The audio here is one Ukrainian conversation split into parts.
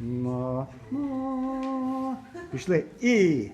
На, на. Пішли. І.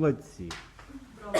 Молодці.